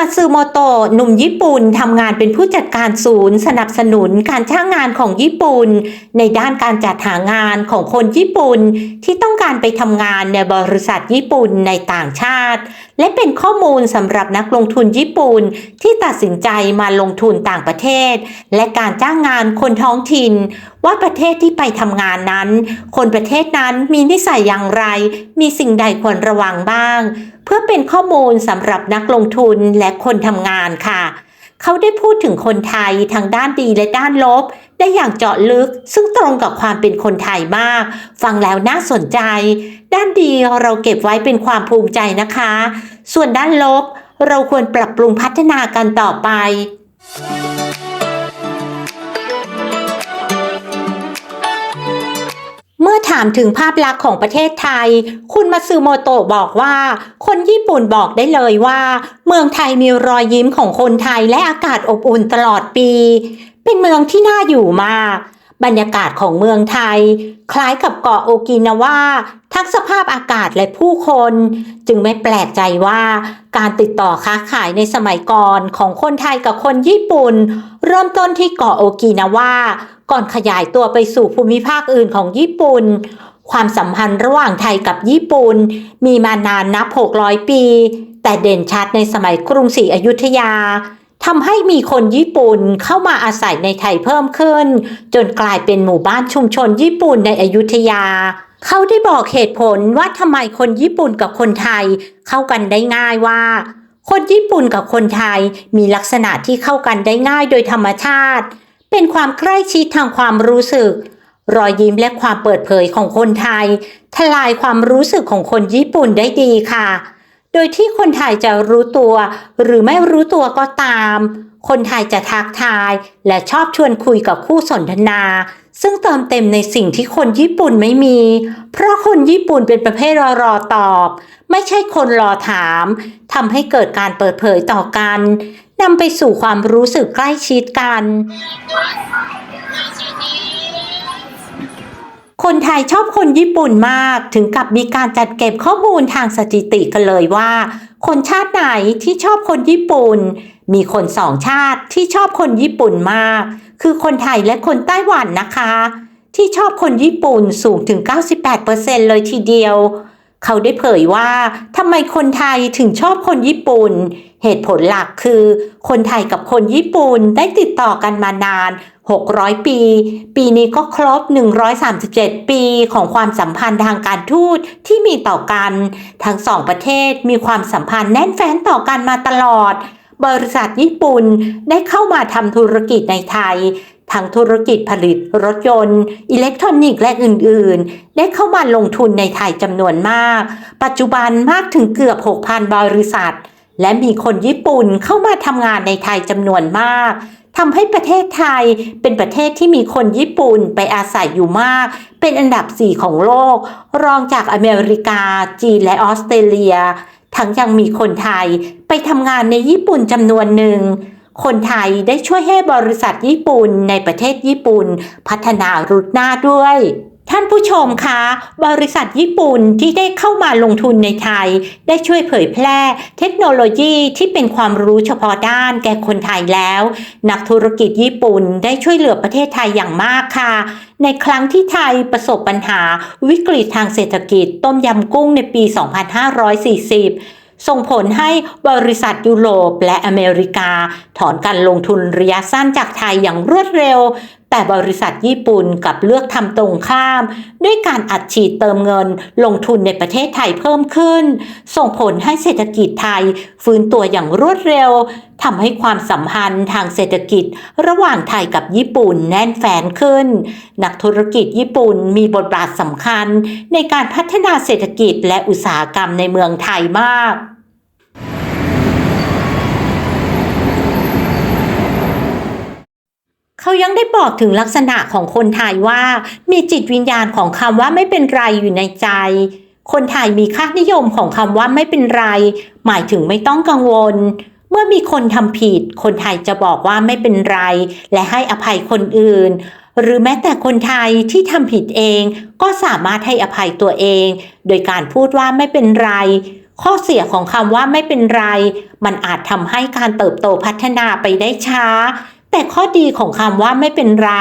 มาซึโมโตะหนุ่มญี่ปุ่นทำงานเป็นผู้จัดการศูนย์ สนับสนุนการจ้างงานของญี่ปุ่น ในด้านการจัดหางานของคนญี่ปุ่น ที่ต้องการไปทำงานในบริษัทญี่ปุ่นในต่างชาติ และเป็นข้อมูลสำหรับนักลงทุนญี่ปุ่น ที่ตัดสินใจมาลงทุนต่างประเทศ และการจ้างงานคนท้องถิ่น ว่าประเทศที่ไปทำงานนั้น คนประเทศนั้นมีนิสัยอย่างไร มีสิ่งใดควรระวังบ้าง พื่อเป็นข้อมูลสำหรับนักลงทุนและคนทำงานค่ะ เขาได้พูดถึงคนไทยทั้งด้านดีและด้านลบ ได้อย่างเจาะลึก ซึ่งตรงกับความเป็นคนไทยมาก ฟังแล้วน่าสนใจ ด้านดีเราเก็บไว้เป็นความภูมิใจนะคะ ส่วนด้านลบ เราควรปรับปรุงพัฒนากันต่อไป มื่อถามถึงภาพลักษณ์ของประเทศไทย คุณมาซึโมโตะบอกว่า คนญี่ปุ่นบอกได้เลยว่า เมืองไทยมีรอยยิ้มของคนไทยและอากาศอบอุ่นตลอดปี เป็นเมืองที่น่าอยู่มาก บรรยากาศของเมืองไทย คล้ายกับเกาะโอกินาวาทั้งสภาพอากาศและผู้คน จึงไม่แปลกใจว่าการติดต่อค้าขายในสมัยก่อนของคนไทยกับคนญี่ปุ่น เริ่มต้นที่เกาะโอกินาวา ก่อนขยายตัวไปสู่ภูมิภาคอื่นของญี่ปุ่น ความสัมพันธ์ระหว่างไทยกับญี่ปุ่น มีมานานนับ 600 ปี แต่เด่นชัดในสมัยกรุงศรีอยุธยาทำให้มีคนญี่ปุ่นเข้ามาอาศัยในไทยเพิ่มขึ้น จนกลายเป็นหมู่บ้านชุมชนญี่ปุ่นในอยุธยา เขาได้บอกเหตุผลว่าทำไมคนญี่ปุ่นกับคนไทยเข้ากันได้ง่ายว่า คนญี่ปุ่นกับคนไทยมีลักษณะที่เข้ากันได้ง่ายโดยธรรมชาติ เป็นความใกล้ชิดทางความรู้สึก รอยยิ้มและความเปิดเผยของคนไทย ทลายความรู้สึกของคนญี่ปุ่นได้ดีค่ะ โดยที่คนไทยจะรู้ตัว หรือไม่รู้ตัวก็ตาม คนไทยจะทักทายและชอบชวนคุยกับคู่สนทนา ซึ่งเติมเต็มในสิ่งที่คนญี่ปุ่นไม่มี เพราะคนญี่ปุ่นเป็นประเภทรอรอตอบ ไม่ใช่คนรอถามทำให้เกิดการเปิดเผยต่อกัน นำไปสู่ความรู้สึกใกล้ชิดกัน คนไทยชอบคนญี่ปุ่นมากถึงกับมีการจัดเก็บข้อมูลทางสถิติกันเลยว่า คนชาติไหนที่ชอบคนญี่ปุ่น มีคนสองชาติที่ชอบคนญี่ปุ่นมาก คือคนไทยและคนไต้หวันนะคะ ที่ชอบคนญี่ปุ่นสูงถึง 98%เลยทีเดียว เขาได้เผยว่าทำไมคนไทยถึงชอบคนญี่ปุ่น เหตุผลหลักคือ คนไทยกับคนญี่ปุ่นได้ติดต่อกันมานาน 600 ปี ปีนี้ก็ครบ 137 ปีของความสัมพันธ์ทางการทูตที่มีต่อกัน ทั้งสองประเทศมีความสัมพันธ์แน่นแฟ้นต่อกันมาตลอดบริษัทญี่ปุ่นได้เข้ามาทำธุรกิจในไทย ทั้งธุรกิจผลิตรถยนต์ อิเล็กทรอนิกส์และอื่น ๆ ได้เข้ามาลงทุนในไทยจำนวนมาก ปัจจุบันมากถึงเกือบ 6,000 บริษัท และมีคนญี่ปุ่นเข้ามาทำงานในไทยจำนวนมากทำให้ประเทศไทยเป็นประเทศที่มีคนญี่ปุ่นไปอาศัยอยู่มาก เป็นอันดับ 4 ของโลก รองจากอเมริกา จีนและออสเตรเลีย ทั้งยังมีคนไทยไปทำงานในญี่ปุ่นจำนวนหนึ่ง คนไทยได้ช่วยให้บริษัทญี่ปุ่นในประเทศญี่ปุ่น พัฒนารุดหน้าด้วยท่านผู้ชมคะ บริษัทญี่ปุ่นที่ได้เข้ามาลงทุนในไทย ได้ช่วยเผยแพร่ เทคโนโลยีที่เป็นความรู้เฉพาะด้านแก่คนไทยแล้ว นักธุรกิจญี่ปุ่นได้ช่วยเหลือประเทศไทยอย่างมากค่ะ ในครั้งที่ไทยประสบปัญหาวิกฤตทางเศรษฐกิจต้มยำกุ้งในปี 2540 ส่งผลให้บริษัทยุโรปและอเมริกา ถอนการลงทุนระยะสั้นจากไทยอย่างรวดเร็ว แต่บริษัทญี่ปุ่นกับเลือกทำตรงข้าม ด้วยการอัดฉีดเติมเงินลงทุนในประเทศไทยเพิ่มขึ้น ส่งผลให้เศรษฐกิจไทย ฟื้นตัวอย่างรวดเร็วทำให้ความสัมพันธ์ทางเศรษฐกิจ ระหว่างไทยกับญี่ปุ่นแน่นแฟนขึ้น นักธุรกิจญี่ปุ่นมีบทบาทสำคัญ ในการพัฒนาเศรษฐกิจและอุตสาหกรรมในเมืองไทยมาก เขายังได้บอกถึงลักษณะของคนไทยว่า มีจิตวิญญาณของคำว่าไม่เป็นไรอยู่ในใจ คนไทยมีค่านิยมของคำว่าไม่เป็นไร หมายถึงไม่ต้องกังวล เมื่อมีคนทำผิด คนไทยจะบอกว่าไม่เป็นไร และให้อภัยคนอื่น หรือแม้แต่คนไทยที่ทำผิดเอง ก็สามารถให้อภัยตัวเอง โดยการพูดว่าไม่เป็นไรข้อเสียของคำว่าไม่เป็นไร มันอาจทำให้การเติบโตพัฒนาไปได้ช้า แต่ข้อดีของคำว่าไม่เป็นไร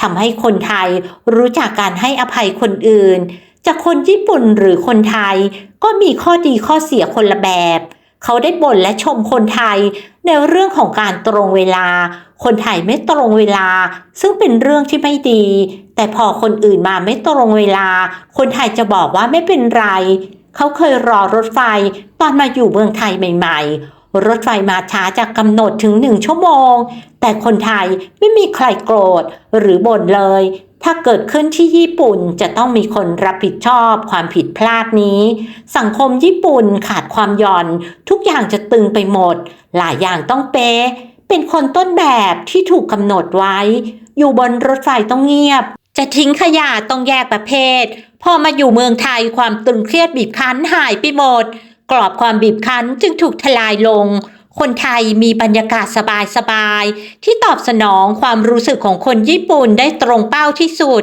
ทำให้คนไทยรู้จักการให้อภัยคนอื่น จากคนญี่ปุ่นหรือคนไทย ก็มีข้อดีข้อเสียคนละแบบ เขาได้บ่นและชมคนไทย ในเรื่องของการตรงเวลา คนไทยไม่ตรงเวลา ซึ่งเป็นเรื่องที่ไม่ดี แต่พอคนอื่นมาไม่ตรงเวลา คนไทยจะบอกว่าไม่เป็นไร เขาเคยรอรถไฟตอนมาอยู่เมืองไทยใหม่ ๆ รถไฟมาช้าจากกำหนดถึงหนึ่งชั่วโมง แต่คนไทยไม่มีใครโกรธหรือบ่นเลย ถ้าเกิดขึ้นที่ญี่ปุ่นจะต้องมีคนรับผิดชอบความผิดพลาดนี้ สังคมญี่ปุ่นขาดความหย่อน ทุกอย่างจะตึงไปหมด หลายอย่างต้องเป๊ะเป็นคนต้นแบบที่ถูกกำหนดไว้ อยู่บนรถไฟต้องเงียบ จะทิ้งขยะต้องแยกประเภท พอมาอยู่เมืองไทยความตึงเครียดบีบคั้นหายไปหมด กรอบความบีบคั้นจึงถูกทลายลง คนไทยมีบรรยากาศสบายๆ ที่ตอบสนองความรู้สึกของคนญี่ปุ่นได้ตรงเป้าที่สุด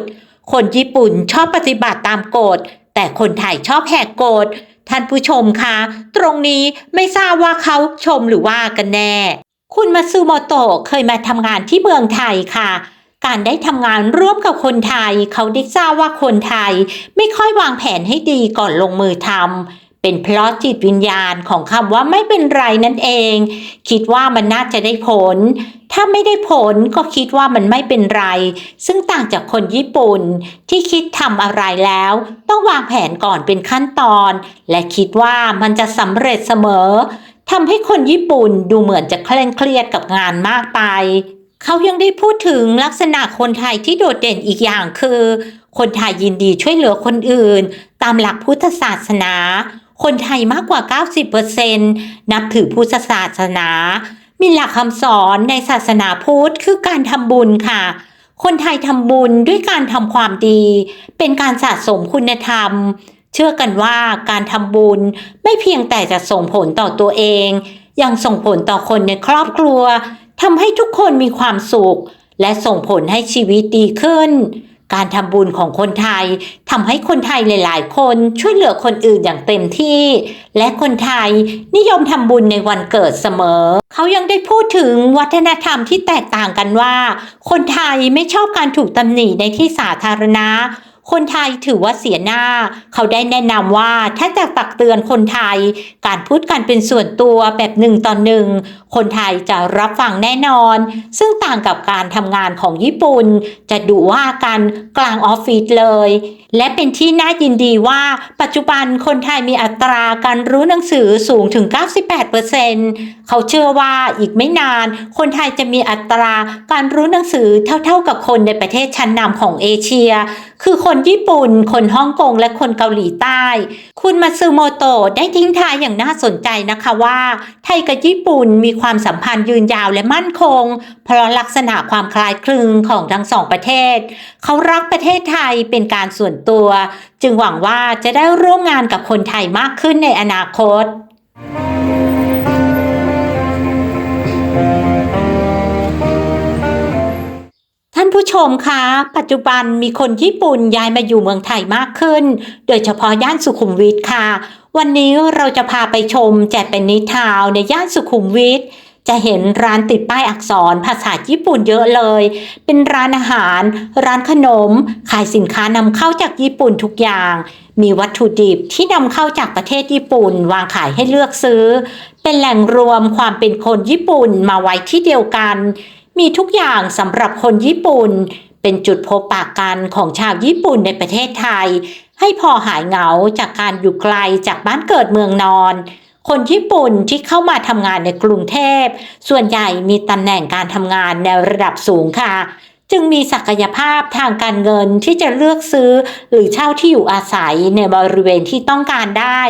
คนญี่ปุ่นชอบปฏิบัติตามกฎ แต่คนไทยชอบแหกกฎ ท่านผู้ชมคะ ตรงนี้ไม่ทราบว่าเขาชมหรือว่ากันแน่ คุณมาซูโมโตะเคยมาทำงานที่เมืองไทยค่ะการได้ทำงานร่วมกับคนไทย เขาได้ทราบว่าคนไทยไม่ค่อยวางแผนให้ดีก่อนลงมือทำ เป็นเพราะจิตวิญญาณของคำว่าไม่เป็นไรนั่นเอง คิดว่ามันน่าจะได้ผล ถ้าไม่ได้ผลก็คิดว่ามันไม่เป็นไร ซึ่งต่างจากคนญี่ปุ่นที่คิดทำอะไรแล้ว ต้องวางแผนก่อนเป็นขั้นตอน และคิดว่ามันจะสำเร็จเสมอทำให้คนญี่ปุ่นดูเหมือนจะเคร่งเครียดกับงานมากไป เขายังได้พูดถึงลักษณะคนไทยที่โดดเด่นอีกอย่างคือ คนไทยยินดีช่วยเหลือคนอื่น ตามหลักพุทธศาสนา คนไทยมากกว่า 90%นับถือพุทธศาสนา มีหลักคำสอนในศาสนาพุทธคือการทำบุญค่ะ คนไทยทำบุญด้วยการทำความดี เป็นการสะสมคุณธรรม เชื่อกันว่าการทำบุญไม่เพียงแต่จะส่งผลต่อตัวเอง ยังส่งผลต่อคนในครอบครัวทำให้ทุกคนมีความสุข และส่งผลให้ชีวิตดีขึ้น การทำบุญของคนไทยทำให้คนไทยหลาย ๆ คนช่วยเหลือคนอื่นอย่างเต็มที่ และคนไทยนิยมทำบุญในวันเกิดเสมอ เขายังได้พูดถึงวัฒนธรรมที่แตกต่างกันว่า คนไทยไม่ชอบการถูกตำหนิในที่สาธารณะ คนไทยถือว่าเสียหน้า เขาได้แนะนำว่าถ้าจะตักเตือนคนไทย การพูดกันเป็นส่วนตัวแบบหนึ่งต่อหนึ่ง คนไทยจะรับฟังแน่นอน ซึ่งต่างกับการทำงานของญี่ปุ่น จะดุว่ากันกลางออฟฟิศเลย และเป็นที่น่ายินดีว่าปัจจุบันคนไทยมีอัตราการรู้หนังสือสูงถึง 98%เขาเชื่อว่าอีกไม่นาน คนไทยจะมีอัตราการรู้หนังสือเท่าๆกับคนในประเทศชั้นนำของเอเชีย คือคนญี่ปุ่น คนฮ่องกงและคนเกาหลีใต้ คุณมาซึโมโตะได้ทิ้งท้ายอย่างน่าสนใจนะคะว่า ไทยกับญี่ปุ่นมีความสัมพันธ์ยืนยาวและมั่นคง เพราะลักษณะความคล้ายคลึงของทั้งสองประเทศ เขารักประเทศไทยเป็นการส่วนตัว จึงหวังว่าจะได้ร่วมงานกับคนไทยมากขึ้นในอนาคตท่านผู้ชมคะปัจจุบันมีคนญี่ปุ่นย้ายมาอยู่เมืองไทยมากขึ้น โดยเฉพาะย่านสุขุมวิทค่ะ วันนี้เราจะพาไปชมแจเป็นนิทาวน์ในย่านสุขุมวิท จะเห็นร้านติดป้ายอักษรภาษาญี่ปุ่นเยอะเลย เป็นร้านอาหาร ร้านขนม ขายสินค้านำเข้าจากญี่ปุ่นทุกอย่าง มีวัตถุดิบที่นำเข้าจากประเทศญี่ปุ่น วางขายให้เลือกซื้อ เป็นแหล่งรวมความเป็นคนญี่ปุ่นมาไว้ที่เดียวกัน มีทุกอย่างสำหรับคนญี่ปุ่น เป็นจุดพบปากกันของชาวญี่ปุ่นในประเทศไทย ให้พอหายเหงาจากการอยู่ไกลจากบ้านเกิดเมืองนอน คนญี่ปุ่นที่เข้ามาทำงานในกรุงเทพ ส่วนใหญ่มีตำแหน่งการทำงานในระดับสูงค่ะ จึงมีศักยภาพทางการเงินที่จะเลือกซื้อ หรือเช่าที่อยู่อาศัยในบริเวณที่ต้องการได้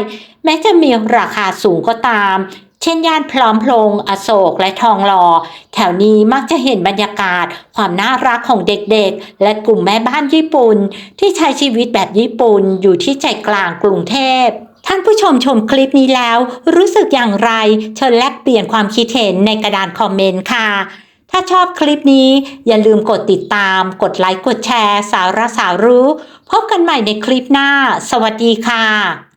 แม้จะมีราคาสูงก็ตามเช่นย่านพร้อมพลง อโศกและทองหล่อแถวนี้มักจะเห็นบรรยากาศ ความน่ารักของเด็กๆ และกลุ่มแม่บ้านญี่ปุ่น ที่ใช้ชีวิตแบบญี่ปุ่นอยู่ที่ใจกลางกรุงเทพ ท่านผู้ชมชมคลิปนี้แล้ว รู้สึกอย่างไร เชิญแลกเปลี่ยนความคิดเห็นในกระดานคอมเมนต์ค่ะ ถ้าชอบคลิปนี้อย่าลืมกดติดตาม กดไลค์ กดแชร์ สาระสารู้ พบกันใหม่ในคลิปหน้า สวัสดีค่ะ